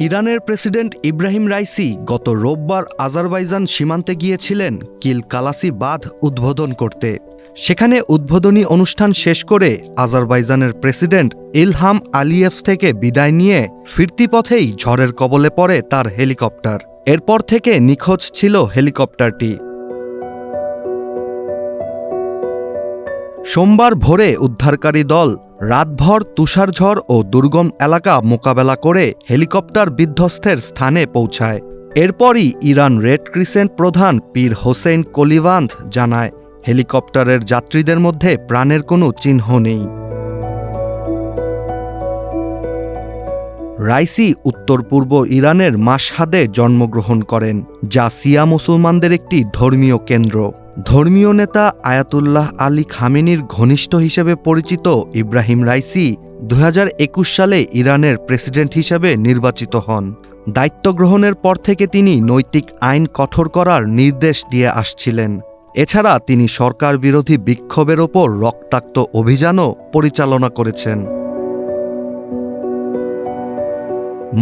ইরানের president Ebrahim Raisi গত রোববার আজারবাইজান সীমান্তে গিয়েছিলেন কিল কালাসি বাঁধ উদ্বোধন করতে। সেখানে উদ্বোধনী অনুষ্ঠান শেষ করে আজারবাইজানের প্রেসিডেন্ট ইলহাম আলিয়েভ থেকে বিদায় নিয়ে ফিরতি পথেই ঝড়ের কবলে পড়ে তার হেলিকপ্টার। এরপর থেকে নিখোঁজ ছিল হেলিকপ্টারটি। সোমবার ভোরে উদ্ধারকারী দল রাতভর তুষারঝড় ও দুর্গম এলাকা মোকাবেলা করে হেলিকপ্টার বিধ্বস্তের স্থানে পৌঁছায়। এরপরই ইরান রেড ক্রিসেন্ট প্রধান পীর হোসেন কলিবান্ধ জানায়, হেলিকপ্টারের যাত্রীদের মধ্যে প্রাণের কোনো চিহ্ন নেই। রাইসি উত্তর পূর্ব ইরানের মাসহাদে জন্মগ্রহণ করেন, যা সিয়া মুসলমানদের একটি ধর্মীয় কেন্দ্র। ধর্মীয় নেতা আয়াতুল্লাহ আলী খামেনির ঘনিষ্ঠ হিসেবে পরিচিত ইব্রাহিম রাইসি দু হাজার একুশ সালে ইরানের প্রেসিডেন্ট হিসেবে নির্বাচিত হন। দায়িত্ব গ্রহণের পর থেকে তিনি নৈতিক আইন কঠোর করার নির্দেশ দিয়ে আসছিলেন। এছাড়া তিনি সরকার বিরোধী বিক্ষোভের ওপর রক্তাক্ত অভিযানও পরিচালনা করেছেন।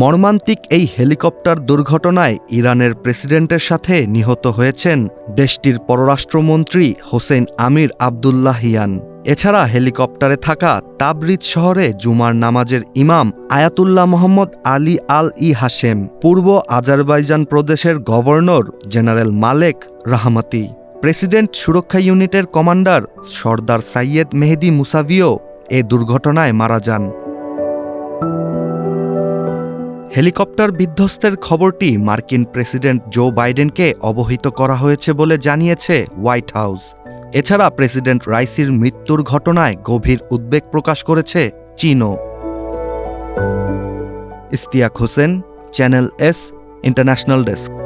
মর্মান্তিক এই হেলিকপ্টার দুর্ঘটনায় ইরানের প্রেসিডেন্টের সাথে নিহত হয়েছেন দেশটির পররাষ্ট্রমন্ত্রী হোসেন আমির আবদুল্লাহিয়ান এছাড়া হেলিকপ্টারে থাকা তাবরিজ শহরে জুমার নামাজের ইমাম Ayatollah Mohammad Ali Al e Hashem, পূর্ব আজারবাইজান প্রদেশের governor general Malek Rahmati. President সুরক্ষা ইউনিটের কমান্ডার সর্দার সাইয়েদ মেহেদি মুসাভিও এ দুর্ঘটনায় মারা যান। হেলিকপ্টার বিধ্বস্তের খবরটি মার্কিন প্রেসিডেন্ট জো বাইডেনকে অবহিত করা হয়েছে বলে জানিয়েছে হোয়াইট হাউস। এছাড়া প্রেসিডেন্ট রাইসির মৃত্যুর ঘটনায় গভীর উদ্বেগ প্রকাশ করেছে চীনও। Istiaq Hossain, channel S, international desk.